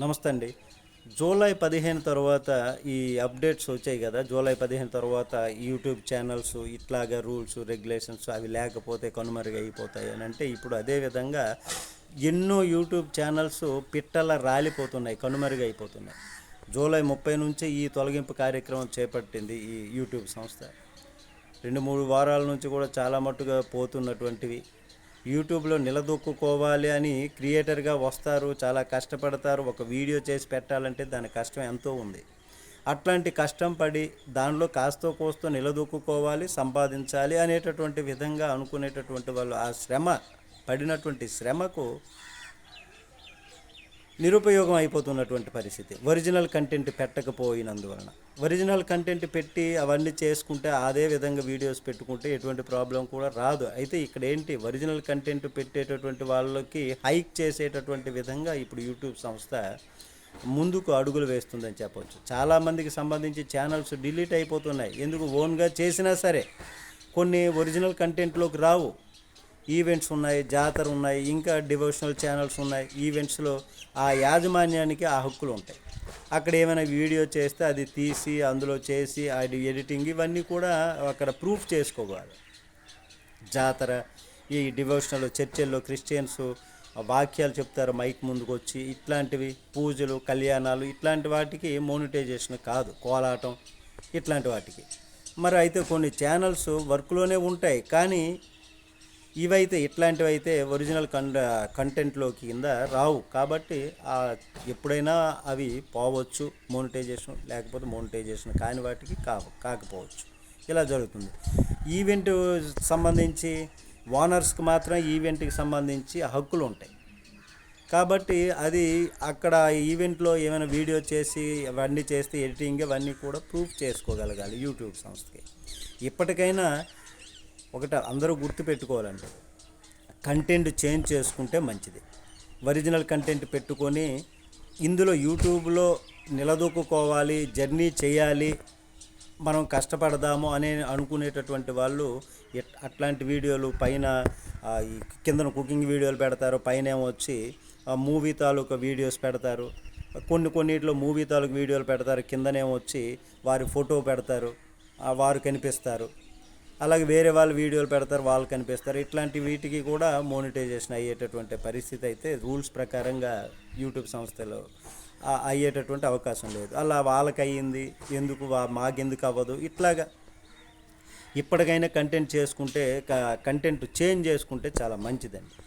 నమస్తే అండి. జూలై పదిహేను తర్వాత ఈ అప్డేట్స్ వచ్చాయి కదా. జూలై పదిహేను తర్వాత యూట్యూబ్ ఛానల్స్ ఇట్లాగా రూల్స్ రెగ్యులేషన్స్ అవి లేకపోతే కనుమరుగైపోతాయి అని అంటే ఇప్పుడు అదేవిధంగా ఎన్నో యూట్యూబ్ ఛానల్స్ పిట్టల రాలిపోతున్నాయి కనుమరుగైపోతున్నాయి జూలై ముప్పై నుంచి ఈ తొలగింపు కార్యక్రమం చేపట్టింది ఈ యూట్యూబ్ సంస్థ. రెండు మూడు వారాల నుంచి కూడా చాలా మట్టుగా పోతున్నటువంటివి. యూట్యూబ్లో నిలదొక్కుకోవాలి అని క్రియేటర్గా వస్తారు చాలా కష్టపడతారు ఒక వీడియో చేసి పెట్టాలంటే దాని కష్టం ఎంతో ఉంది. అట్లాంటి కష్టం పడి దానిలో కాస్తో కోస్తో నిలదొక్కుకోవాలి సంపాదించాలి అనేటటువంటి విధంగా అనుకునేటటువంటి వాళ్ళు ఆ శ్రమ పడినటువంటి శ్రమకు నిరుపయోగం అయిపోతున్నటువంటి పరిస్థితి. ఒరిజినల్ కంటెంట్ పెట్టకపోయినందువలన. ఒరిజినల్ కంటెంట్ పెట్టి అవన్నీ చేసుకుంటే అదే విధంగా వీడియోస్ పెట్టుకుంటే ఎటువంటి ప్రాబ్లం కూడా రాదు. అయితే ఇక్కడ ఏంటి? ఒరిజినల్ కంటెంట్ పెట్టేటటువంటి వాళ్ళకి హైక్ చేసేటటువంటి విధంగా ఇప్పుడు యూట్యూబ్ సంస్థ ముందుకు అడుగులు వేస్తుందని చెప్పవచ్చు చాలామందికి సంబంధించి ఛానల్స్ డిలీట్ అయిపోతున్నాయి. ఎందుకు? ఓన్గా చేసినా సరే. కొన్ని ఒరిజినల్ కంటెంట్లోకి రావు. ఈవెంట్స్ ఉన్నాయి జాతర ఉన్నాయి ఇంకా డివోషనల్ ఛానల్స్ ఉన్నాయి. ఈవెంట్స్లో ఆ యాజమాన్యానికి ఆ హక్కులు ఉంటాయి. అక్కడ ఏమైనా వీడియో చేస్తే అది తీసి అందులో చేసి అది ఎడిటింగ్ ఇవన్నీ కూడా అక్కడ ప్రూఫ్ చేసుకోవాలి. జాతర ఈ డివోషనల్ చర్చిల్లో క్రిస్టియన్స్ వాక్యాలు చెప్తారు మైక్ ముందుకు వచ్చి ఇట్లాంటివి పూజలు కళ్యాణాలు ఇట్లాంటి వాటికి మోనిటైజేషన్ కాదు కోలాటం ఇట్లాంటి వాటికి. మరి అయితే కొన్ని ఛానల్స్ వర్క్లోనే ఉంటాయి కానీ ఇవైతే ఇట్లాంటివి అయితే ఒరిజినల్ కన్ కంటెంట్లోకి కింద రావు. కాబట్టి ఎప్పుడైనా అవి పోవచ్చు మోనిటైజేషన్ లేకపోతే మోనిటైజేషన్ కాని వాటికి కావు కాకపోవచ్చు. ఇలా జరుగుతుంది. ఈవెంట్ సంబంధించి ఓనర్స్కి మాత్రం ఈవెంట్కి సంబంధించి హక్కులు ఉంటాయి. కాబట్టి అది అక్కడ ఈవెంట్లో ఏమైనా వీడియో చేసి అవన్నీ చేస్తే ఎడిటింగ్ అవన్నీ కూడా ప్రూఫ్ చేసుకోగలగాలి యూట్యూబ్ సంస్థకి. ఇప్పటికైనా ఒకటి అందరూ గుర్తుపెట్టుకోవాలండి కంటెంట్ చేంజ్ చేసుకుంటే మంచిది. ఒరిజినల్ కంటెంట్ పెట్టుకొని ఇందులో యూట్యూబ్లో నిలదొక్కుకోవాలి జర్నీ చేయాలి మనం కష్టపడదాము అని అనుకునేటటువంటి వాళ్ళు అట్లాంటి వీడియోలు పైన ఈ కిందన కుకింగ్ వీడియోలు పెడతారు పైన వచ్చి మూవీ తాలూకా వీడియోస్ పెడతారు. కొన్ని కొన్నిట్లో మూవీ తాలూకు వీడియోలు పెడతారు కిందనేమో వచ్చి వారి ఫోటో పెడతారు వారు కనిపిస్తారు. అలాగే వేరే వాళ్ళు వీడియోలు పెడతారు వాళ్ళు కనిపిస్తారు. ఇట్లాంటి వీటికి కూడా మోనిటైజేషన్ అయ్యేటటువంటి పరిస్థితి అయితే రూల్స్ ప్రకారంగా యూట్యూబ్ సంస్థలో అయ్యేటటువంటి అవకాశం లేదు. అలా వాళ్ళకి అయ్యింది ఎందుకు వా- మాకెందుకు అవ్వదు? ఇట్లాగా ఇప్పటికైనా కంటెంట్ చేసుకుంటే కంటెంట్ చేంజ్ చేసుకుంటే చాలా మంచిదండి.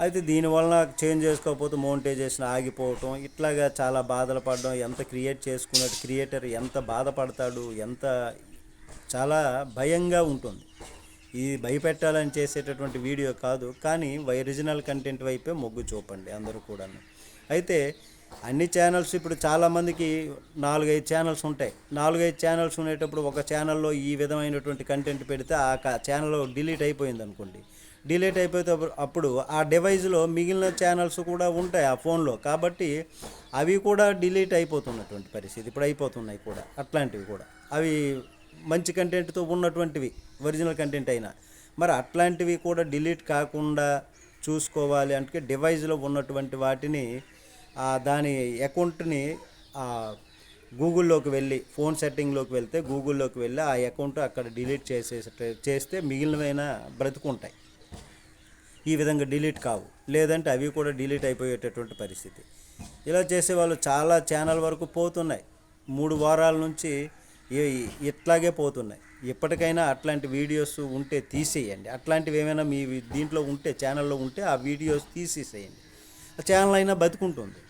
అయితే దీనివలన చేంజ్ చేసుకోకపోతే మోనిటైజేషన్ ఆగిపోవటం ఇట్లాగా చాలా బాధలు పడడం ఎంత క్రియేట్ చేసుకున్నట్టు క్రియేటర్ ఎంత బాధపడతాడు ఎంత చాలా భయంగా ఉంటుంది. ఇది భయపెట్టాలని చేసేటటువంటి వీడియో కాదు కానీ ఒరిజినల్ కంటెంట్ వైపే మొగ్గు చూపండి అందరూ కూడా అయితే అన్ని ఛానల్స్ ఇప్పుడు చాలామందికి నాలుగైదు ఛానల్స్ ఉంటాయి. నాలుగైదు ఛానల్స్ ఉండేటప్పుడు ఒక ఛానల్లో ఈ విధమైనటువంటి కంటెంట్ పెడితే ఆ ఛానల్ డిలీట్ అయిపోయింది అనుకోండి. డిలీట్ అయిపోతే అప్పుడు- అప్పుడు ఆ డివైస్లో మిగిలిన ఛానల్స్ కూడా ఉంటాయి ఆ ఫోన్లో కాబట్టి అవి కూడా డిలీట్ అయిపోతున్నటువంటి పరిస్థితి ఇప్పుడు అయిపోతున్నాయి కూడా అట్లాంటివి కూడా. అవి మంచి కంటెంట్తో ఉన్నటువంటివి ఒరిజినల్ కంటెంట్ అయినా. మరి అట్లాంటివి కూడా డిలీట్ కాకుండా చూసుకోవాలి అంటే డివైస్లో ఉన్నటువంటి వాటిని దాని అకౌంట్ని ఆ గూగుల్లోకి వెళ్ళి ఫోన్ సెట్టింగ్లోకి వెళ్తే గూగుల్లోకి వెళ్ళి ఆ అకౌంట్ అక్కడ డిలీట్ చేసే చేస్తే మిగిలినవైనా బ్రతుకుంటాయి. ఈ విధంగా డిలీట్ కావు. లేదంటే అవి కూడా డిలీట్ అయిపోయేటటువంటి పరిస్థితి. ఇలా చేసే వాళ్ళు చాలా ఛానల్ వరకు పోతున్నాయి. మూడు వారాల నుంచి ఇట్లాగే పోతున్నాయి. ఎప్పటికైనా అట్లాంటి వీడియోస్ ఉంటే తీసేయండి. అట్లాంటివి ఏమైనా మీ దీంట్లో ఉంటే ఛానల్లో ఉంటే ఆ వీడియోస్ తీసేసేయండి. ఆ ఛానల్ అయినా బతుకుంటుంది.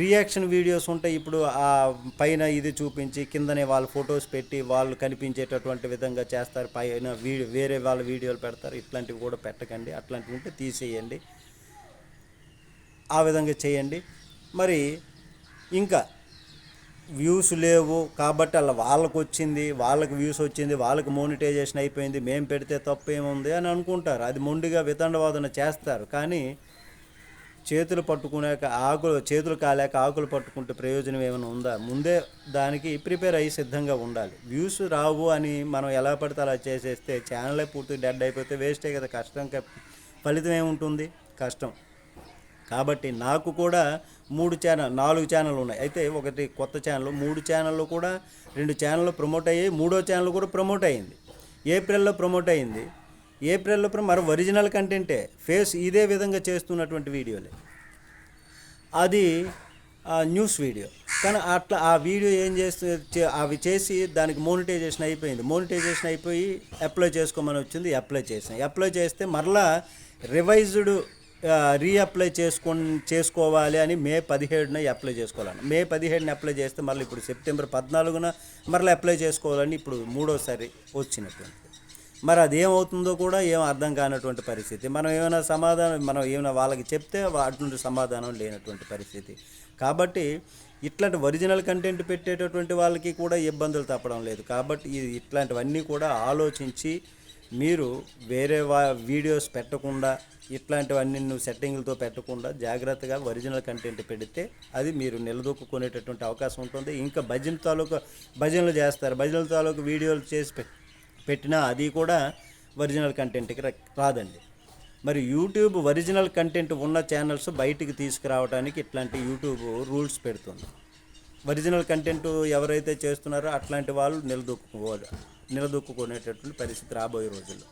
రియాక్షన్ వీడియోస్ ఉంటాయి ఇప్పుడు ఆ పైన ఇది చూపించి కిందనే వాళ్ళు ఫొటోస్ పెట్టి వాళ్ళు కనిపించేటటువంటి విధంగా చేస్తారు. పైన వీడియో వేరే వాళ్ళ వీడియోలు పెడతారు. ఇట్లాంటివి కూడా పెట్టకండి. అట్లాంటివి ఉంటే తీసేయండి. ఆ విధంగా చేయండి. మరి ఇంకా వ్యూస్ లేవు కాబట్టి అలా వాళ్ళకు వచ్చింది వాళ్ళకి వ్యూస్ వచ్చింది వాళ్ళకి మోనిటైజేషన్ అయిపోయింది మేము పెడితే తప్పు ఏముంది అని అనుకుంటారు. అది మొండిగా వితండవాదన చేస్తారు. కానీ చేతులు పట్టుకునేక ఆకులు చేతులు కాలేక ఆకులు పట్టుకుంటే ప్రయోజనం ఏమైనా ఉందా? ముందే దానికి ప్రిపేర్ అయ్యి సిద్ధంగా ఉండాలి. వ్యూస్ రావు అని మనం ఎలా పడితే అలా చేసేస్తే ఛానలే పూర్తి డెడ్ అయిపోతే వేస్టే కదా కష్టం క- ఫలితం ఏముంటుంది? కష్టం. కాబట్టి నాకు కూడా మూడు ఛానల్ నాలుగు ఛానల్ ఉన్నాయి. అయితే ఒకటి కొత్త ఛానల్ మూడు ఛానళ్ళు కూడా రెండు ఛానళ్ళు ప్రమోట్ అయ్యాయి. మూడో ఛానల్ కూడా ప్రమోట్ అయింది. ఏప్రిల్లో ప్రమోట్ అయింది. ఏప్రిల్లో ప్ర- మరి ఒరిజినల్ కంటెంటే ఫేస్ ఇదే విధంగా చేస్తున్నటువంటి వీడియోలే. అది ఆ, న్యూస్ వీడియో కానీ అట్లా ఆ వీడియో ఏం చేస్తూ అవి చేసి దానికి మోనిటైజేషన్ అయిపోయింది. మోనిటైజేషన్ అయిపోయి అప్లై చేసుకోమని వచ్చింది. అప్లై చేసాం అప్లై చేస్తే మరలా రివైజ్డ్ రీఅప్లై చేసుకో చేసుకోవాలి అని మే పదిహేడున అప్లై చేసుకోవాలని మే పదిహేడున అప్లై చేస్తే మళ్ళీ ఇప్పుడు సెప్టెంబర్ పద్నాలుగున మరలా అప్లై చేసుకోవాలని ఇప్పుడు మూడోసారి వచ్చినటువంటి. మరి అది ఏమవుతుందో కూడా ఏం అర్థం కానటువంటి పరిస్థితి. మనం ఏమైనా సమాధానం మనం ఏమైనా వాళ్ళకి చెప్తే అటువంటి సమాధానం లేనటువంటి పరిస్థితి. కాబట్టి ఇట్లాంటి ఒరిజినల్ కంటెంట్ పెట్టేటటువంటి వాళ్ళకి కూడా ఇబ్బందులు తప్పడం లేదు. కాబట్టి ఇట్లాంటివన్నీ కూడా ఆలోచించి మీరు వేరే వా వీడియోస్ పెట్టకుండా ఇట్లాంటివన్నీ నువ్వు సెట్టింగ్లతో పెట్టకుండా జాగ్రత్తగా ఒరిజినల్ కంటెంట్ పెడితే అది మీరు నిలదొక్కునేటటువంటి అవకాశం ఉంటుంది. ఇంకా భజన తాలూకు భజనలు చేస్తారు. భజనల తాలూకు వీడియోలు చేసి పె- పెట్టినా అది కూడా ఒరిజినల్ కంటెంట్కి రా- రాదండి. మరి యూట్యూబ్ ఒరిజినల్ కంటెంట్ ఉన్న ఛానల్స్ బయటికి తీసుకురావడానికి ఇట్లాంటి యూట్యూబ్ రూల్స్ పెడుతుంది. ఒరిజినల్ కంటెంట్ ఎవరైతే చేస్తున్నారో అట్లాంటి వాళ్ళు నిలదొక్కుకోవాలి నిలదొక్కుకునేటటువంటి పరిస్థితి రాబోయే రోజుల్లో.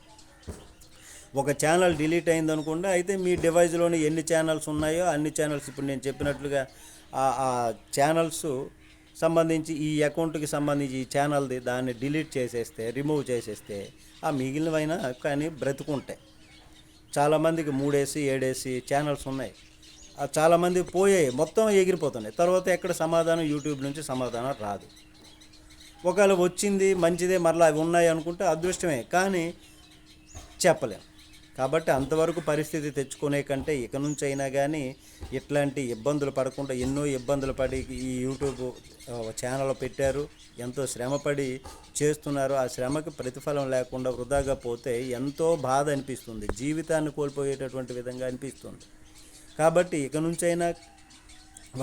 ఒక ఛానల్ డిలీట్ అయింది అయితే మీ డివైస్లోని ఎన్ని ఛానల్స్ ఉన్నాయో అన్ని ఛానల్స్ ఇప్పుడు నేను చెప్పినట్లుగా ఆ- ఛానల్స్ సంబంధించి ఈ అకౌంట్కి సంబంధించి ఈ ఛానల్ది దాన్ని డిలీట్ చేసేస్తే రిమూవ్ చేసేస్తే ఆ మిగిలినవైనా కానీ బ్రతుకుంటాయి. చాలామందికి మూడేసి ఏడేసి ఛానల్స్ ఉన్నాయి. చాలామంది పోయాయి మొత్తం ఎగిరిపోతున్నాయి. తర్వాత ఎక్కడ సమాధానం? యూట్యూబ్ నుంచి సమాధానం రాదు. ఒకవేళ వచ్చింది మంచిదే మరలా అవి ఉన్నాయి అనుకుంటే అదృష్టమే. కానీ చెప్పలేం. కాబట్టి అంతవరకు పరిస్థితి తెచ్చుకునే కంటే ఇక నుంచి అయినా కానీ ఇట్లాంటి ఇబ్బందులు పడకుండా ఎన్నో ఇబ్బందులు పడి ఈ యూట్యూబ్ ఛానల్ పెట్టారు. ఎంతో శ్రమపడి చేస్తున్నారు. ఆ శ్రమకి ప్రతిఫలం లేకుండా వృధాగా పోతే ఎంతో బాధ అనిపిస్తుంది. జీవితాన్ని కోల్పోయేటటువంటి విధంగా అనిపిస్తుంది. కాబట్టి ఇక నుంచైనా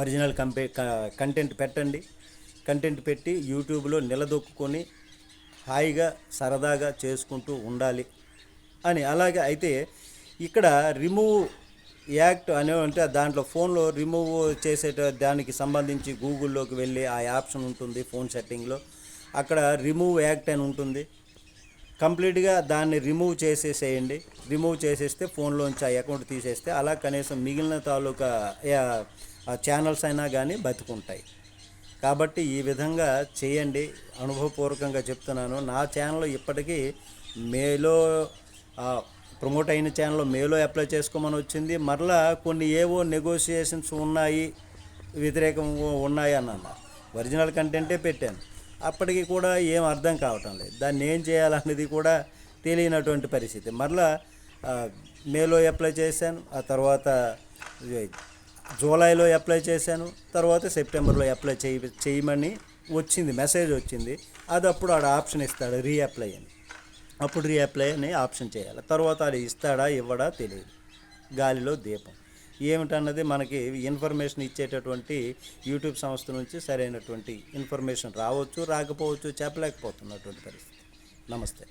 ఒరిజినల్ కంపే కంటెంట్ పెట్టండి. కంటెంట్ పెట్టి యూట్యూబ్లో నిలదొక్కుని హాయిగా సరదాగా చేసుకుంటూ ఉండాలి అని. అలాగే అయితే ఇక్కడ రిమూవ్ యాక్ట్ అనే అంటే దాంట్లో ఫోన్లో రిమూవ్ చేసేట దానికి సంబంధించి గూగుల్లోకి వెళ్ళి ఆ ఆప్షన్ ఉంటుంది ఫోన్ సెట్టింగ్లో. అక్కడ రిమూవ్ యాక్ట్ అని ఉంటుంది. కంప్లీట్గా దాన్ని రిమూవ్ చేసేసేయండి. రిమూవ్ చేసేస్తే ఫోన్లోంచి ఆ అకౌంట్ తీసేస్తే అలా కనీసం మిగిలిన తాలూకా ఛానల్స్ అయినా కానీ బతుకుంటాయి. కాబట్టి ఈ విధంగా చేయండి. అనుభవపూర్వకంగా చెప్తున్నాను. నా ఛానల్ ఇప్పటికీ మేలో ప్రమోట్ అయిన ఛానల్ మేలో అప్లై చేసుకోమని వచ్చింది. మరలా కొన్ని ఏవో నెగోషియేషన్స్ ఉన్నాయి వ్యతిరేకం ఉన్నాయి అన్న ఒరిజినల్ కంటెంటే పెట్టాను. అప్పటికి కూడా ఏం అర్థం కావటం లేదు. దాన్ని ఏం చేయాలనేది కూడా తెలియనటువంటి పరిస్థితి. మరలా మేలో అప్లై చేశాను ఆ తర్వాత జూలైలో అప్లై చేశాను తర్వాత సెప్టెంబర్లో అప్లై చేయ చేయమని వచ్చింది మెసేజ్ వచ్చింది. అది అప్పుడు ఆడ ఆప్షన్ ఇస్తాడు రీఅప్లై అని. అప్పుడు రీఅప్లై అని ఆప్షన్ చేయాలి. తర్వాత అది ఇస్తాడా ఇవ్వడా తెలియదు. గాలిలో దీపం. ఏమిటన్నది మనకి ఇన్ఫర్మేషన్ ఇచ్చేటటువంటి యూట్యూబ్ సంస్థ నుంచి సరైనటువంటి ఇన్ఫర్మేషన్ రావచ్చు రాకపోవచ్చు చెప్పలేకపోతున్నటువంటి పరిస్థితి. నమస్తే.